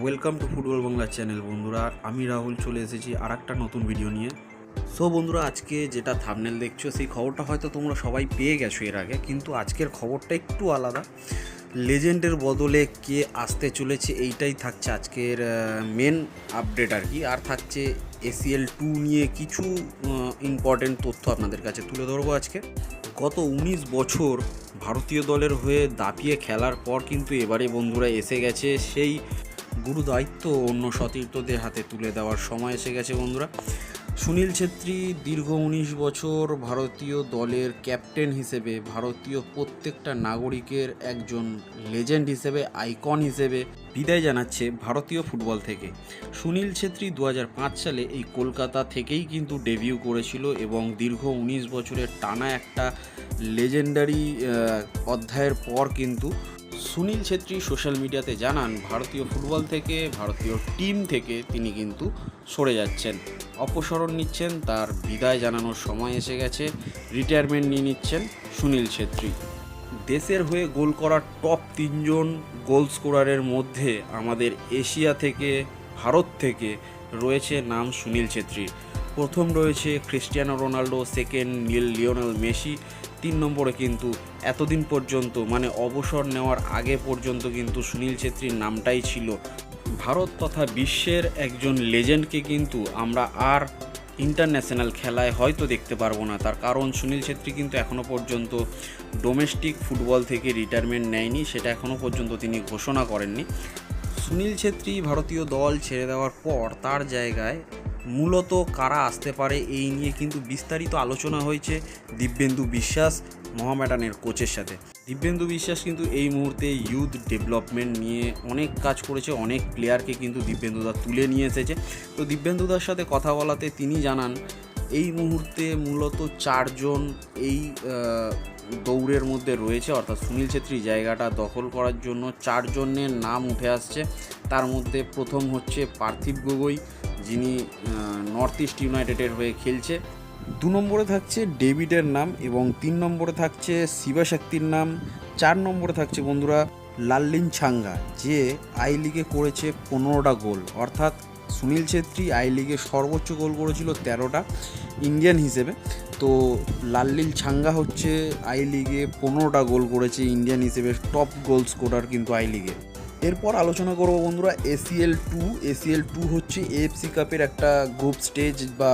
Welcome to football Bangla channel বন্ধুরা। আমি রাহুল, চলে এসেছি আর একটা নতুন ভিডিও নিয়ে। সো বন্ধুরা, আজকে যেটা থামনেল দেখছ, সেই খবরটা হয়তো তোমরা সবাই পেয়ে গেছো এর আগে, কিন্তু আজকের খবরটা একটু আলাদা। লেজেন্ডের বদলে কে আসতে চলেছে, এইটাই থাকছে আজকের মেন আপডেট আর কি। আর থাকছে এসিএল টু নিয়ে কিছু ইম্পর্টেন্ট তথ্য আপনাদের কাছে তুলে ধরবো আজকে। গত উনিশ বছর ভারতীয় দলের হয়ে দাপিয়ে খেলার পর কিন্তু এবারে বন্ধুরা এসে গেছে সেই গুরু দায়িত্ব অন্য সতীর্থদের হাতে তুলে দেওয়ার সময় এসে গেছে বন্ধুরা। সুনীল ছেত্রী দীর্ঘ উনিশ বছর ভারতীয় দলের ক্যাপ্টেন হিসেবে, ভারতীয় প্রত্যেকটা নাগরিকের একজন লেজেন্ড হিসেবে, আইকন হিসেবে বিদায় জানাচ্ছে ভারতীয় ফুটবল থেকে। সুনীল ছেত্রী দু হাজার পাঁচ সালে এই কলকাতা থেকেই কিন্তু ডেবিউ করেছিল এবং দীর্ঘ উনিশ বছরের টানা একটা লেজেন্ডারি অধ্যায়ের পর কিন্তু সুনীল ছেত্রী সোশ্যাল মিডিয়াতে জানান, ভারতীয় ফুটবল থেকে, ভারতীয় টিম থেকে তিনি কিন্তু সরে যাচ্ছেন। অপসরণ নিচ্ছেন, তার বিদায় জানানোর সময় এসে গেছে রিটায়ারমেন্ট নিয়ে নিচ্ছেন সুনীল ছেত্রী। দেশের হয়ে গোল করা টপ তিনজন গোল স্কোরারের মধ্যে আমাদের এশিয়া থেকে, ভারত থেকে রয়েছে নাম সুনীল ছেত্রীর প্রথম রয়েছে ক্রিস্টিয়ানো রোনাল্ডো, সেকেন্ড নীল লিওনেল মেসি, তিন নম্বরে কিন্তু এতদিন পর্যন্ত মানে অবসর নেওয়ার আগে পর্যন্ত কিন্তু সুনীল ছেত্রীর নামটাই ছিল। ভারত তথা বিশ্বের একজন লেজেন্ডকে কিন্তু আমরা আর ইন্টারন্যাশনাল খেলায় হয়তো দেখতে পারব না। তার কারণ সুনীল ছেত্রী কিন্তু এখনও পর্যন্ত ডোমেস্টিক ফুটবল থেকে রিটায়ারমেন্ট নেয়নি, সেটা এখনও পর্যন্ত তিনি ঘোষণা করেননি। সুনীল ছেত্রী ভারতীয় দল ছেড়ে দেওয়ার পর তার জায়গায় মূলত কারা আসতে পারে এই নিয়ে কিন্তু বিস্তারিত আলোচনা হয়েছে দিব্যেন্দু বিশ্বাস, মহামেডানের কোচের সাথে। দিব্যেন্দু বিশ্বাস কিন্তু এই মুহূর্তে ইউথ ডেভেলপমেন্ট নিয়ে অনেক কাজ করেছে, অনেক প্লেয়ারকে কিন্তু দিব্যেন্দুদা তুলে নিয়ে এসেছে। তো দিব্যেন্দুদার সাথে কথা বলাতে তিনি জানান, এই মুহূর্তে মূলত চারজন এই দৌড়ের মধ্যে রয়েছে, অর্থাৎ সুনীল ছেত্রী জায়গাটা দখল করার জন্য চারজনের নাম উঠে আসছে। তার মধ্যে প্রথম হচ্ছে পার্থিব গগৈ যিনি নর্থ ইস্ট ইউনাইটেডের হয়ে খেলছে। দু নম্বরে থাকছে ডেভিডের নাম এবং তিন নম্বরে থাকছে শিবাশক্তির নাম। চার নম্বরে থাকছে বন্ধুরা লাল্লিন ছাঙ্গা, যে আই লিগে করেছে পনেরোটা গোল। অর্থাৎ সুনীল ছেত্রী আই লিগে সর্বোচ্চ গোল করেছিল তেরোটা ইন্ডিয়ান হিসেবে। তো লাল্লিল ছাঙ্গা হচ্ছে আই লিগে পনেরোটা গোল করেছে ইন্ডিয়ান হিসেবে টপ গোল স্কোরার কিন্তু আই লিগে। এরপর আলোচনা করব বন্ধুরা এসিএল টু এসিএল টু হচ্ছে এএফসি কাপের একটা গ্রুপ স্টেজ বা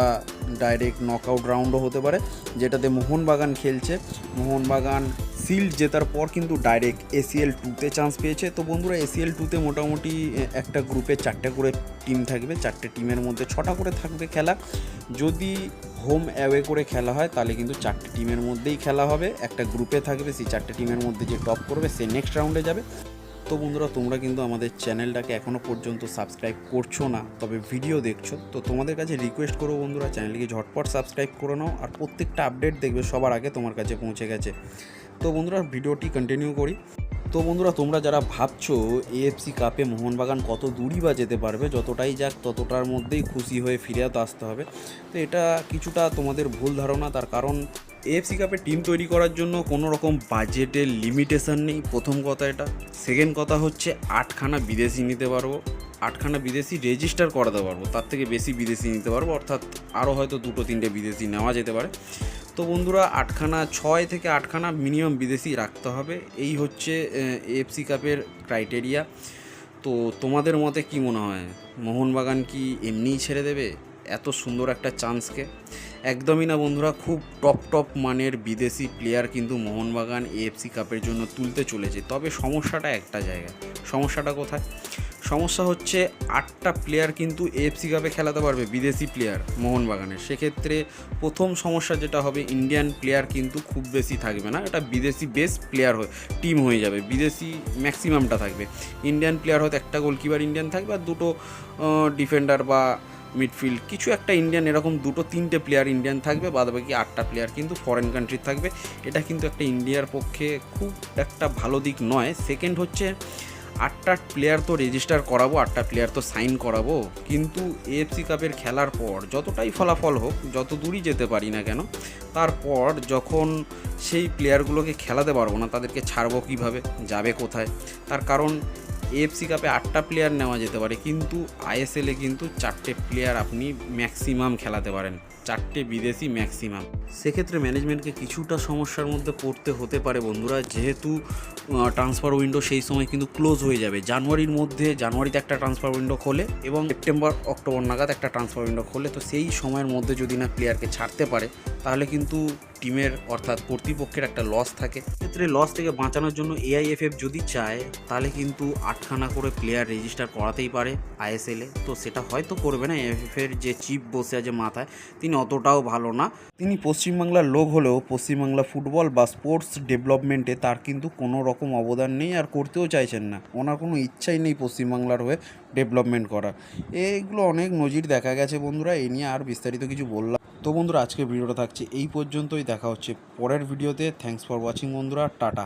ডাইরেক্ট নকআউট রাউন্ডও হতে পারে, যেটাতে মোহনবাগান খেলছে। মোহনবাগান সিল্ড জেতার পর কিন্তু ডাইরেক্ট এসিএল টুতে চান্স পেয়েছে। তো বন্ধুরা এসিএল টুতে মোটামুটি একটা গ্রুপে চারটে করে টিম থাকবে, চারটে টিমের মধ্যে ছটা করে থাকবে খেলা। যদি হোম অ্যাওয়ে করে খেলা হয়, তাহলে কিন্তু চারটে টিমের মধ্যেই খেলা হবে। একটা গ্রুপে থাকবে, সেই চারটে টিমের মধ্যে যে টপ করবে, সে নেক্সট রাউন্ডে যাবে। তো বন্ধুরা, তোমরা কিন্তু আমাদের চ্যানেলটাকে এখনও পর্যন্ত সাবস্ক্রাইব করছ না, তবে ভিডিও দেখছ, তো তোমাদের কাছে রিকোয়েস্ট করব বন্ধুরা চ্যানেলকে ঝটপট সাবস্ক্রাইব করে নাও, আর প্রত্যেকটা আপডেট দেখবে সবার আগে তোমার কাছে পৌঁছে গেছে। তো বন্ধুরা, ভিডিওটি কন্টিনিউ করি। তো বন্ধুরা, তোমরা যারা ভাবছ এএফসি কাপে মোহনবাগান কত দূরই বা যেতে পারবে, যতটাই যাক ততটার মধ্যেই খুশি হয়ে ফিরে আসতে হবে। তো এটা কিছুটা তোমাদের ভুল ধারণা, তার কারণ এএফসি কাপে টিম তৈরি করার জন্য কোনো রকম বাজেটের লিমিটেশন নেই। প্রথম কথা এটা। সেকেন্ড কথা হচ্ছে, আটখানা বিদেশি নিতে পারব। আটখানা বিদেশি রেজিস্টার করাতে পারব। তার থেকে বেশি বিদেশি নিতে পারব। অর্থাৎ আরও হয়তো দুটো, তিনটে বিদেশি নেওয়া যেতে পারে। তো বন্ধুরা আটখানা, ছয় থেকে আটখানা মিনিমাম বিদেশি রাখতে হবে। এই হচ্ছে এএফসি কাপের ক্রাইটেরিয়া তো তোমাদের মতে কি মনে হয়? মোহনবাগান কি এমনিই ছেড়ে দেবে? এত সুন্দর একটা চান্সকে একদমই না বন্ধুরা, খুব টপ টপ মানের বিদেশি প্লেয়ার কিন্তু মোহনবাগান এএফসি কাপের জন্য তুলতে চলেছে। তবে সমস্যাটা একটা জায়গায়। সমস্যাটা কোথায়? সমস্যা হচ্ছে আটটা প্লেয়ার কিন্তু এফসি কাপে খেলাতে পারবে, বিদেশি প্লেয়ার মোহনবাগানের। সেক্ষেত্রে প্রথম সমস্যা যেটা হবে ইন্ডিয়ান প্লেয়ার কিন্তু খুব বেশি থাকবে না। এটা বিদেশি বেস্ট প্লেয়ার হয়ে টিম হয়ে যাবে, বিদেশি ম্যাক্সিমামটা থাকবে। ইন্ডিয়ান প্লেয়ার হয়তো একটা গোলকিপার ইন্ডিয়ান থাকবে আর দুটো ডিফেন্ডার বা মিডফিল্ড কিছু একটা ইন্ডিয়ান এরকম দুটো তিনটে প্লেয়ার ইন্ডিয়ান থাকবে বাদ বাকি আটটা প্লেয়ার কিন্তু ফরেন কান্ট্রির থাকবে। এটা কিন্তু একটা ইন্ডিয়ার পক্ষে খুব একটা ভালো দিক নয়। সেকেন্ড হচ্ছে আটটা প্লেয়ার তো রেজিস্টার করাবো, আটটা প্লেয়ার তো সাইন করাবো। কিন্তু এএফসি কাপের খেলার পর যতটাই ফলাফল হোক, যত দূরই যেতে পারি না কেন, তারপর যখন সেই প্লেয়ারগুলোকে খেলাতে পারব না, তাদেরকে ছাড়বো কীভাবে, যাবে কোথায়? তার কারণ এএফসি কাপে আটটা প্লেয়ার নেওয়া যেতে পারে, কিন্তু আইএসএলে কিন্তু চারটে প্লেয়ার আপনি ম্যাক্সিমাম খেলাতে পারেন। চারটে বিদেশি ম্যাক্সিমাম সেক্ষেত্রে ম্যানেজমেন্টকে কিছুটা সমস্যার মধ্যে পড়তে হতে পারে বন্ধুরা, যেহেতু ট্রান্সফার উইন্ডো সেই সময় কিন্তু ক্লোজ হয়ে যাবে। জানুয়ারির মধ্যে, জানুয়ারিতে একটা ট্রান্সফার উইন্ডো খোলে এবং সেপ্টেম্বর অক্টোবর নাগাদ একটা ট্রান্সফার উইন্ডো খোলে। তো সেই সময়ের মধ্যে যদি না প্লেয়ারকে ছাড়তে পারে, তাহলে কিন্তু টিমের অর্থাৎ কর্তৃপক্ষের একটা লস থাকে। ক্ষেত্রে লস থেকে বাঁচানোর জন্য এআইএফএফ যদি চায় তাহলে কিন্তু আটখানা করে প্লেয়ার রেজিস্টার করাতেই পারে আইএসএলে তো সেটা হয়তো করবে না এএফএফ এর যে চিফ বসে আছে মাথায় তিনি অতটাও ভালো না। তিনি পশ্চিমবাংলার লোক হলেও পশ্চিমবাংলা ফুটবল বা স্পোর্টস ডেভেলপমেন্টে তার কিন্তু কোনো রকম অবদান নেই আর করতেও চাইছেন না। ওনার কোনো ইচ্ছাই নেই পশ্চিমবাংলার হয়ে ডেভেলপমেন্ট করার। এগুলো অনেক নজির দেখা গেছে বন্ধুরা এই নিয়ে আর বিস্তারিত কিছু বললাম তো বন্ধুরা আজকে ভিডিওটা থাকছে এই পর্যন্তই। দেখা হচ্ছে পরের ভিডিওতে। থ্যাংকস ফর ওয়াচিং বন্ধুরা। টাটা।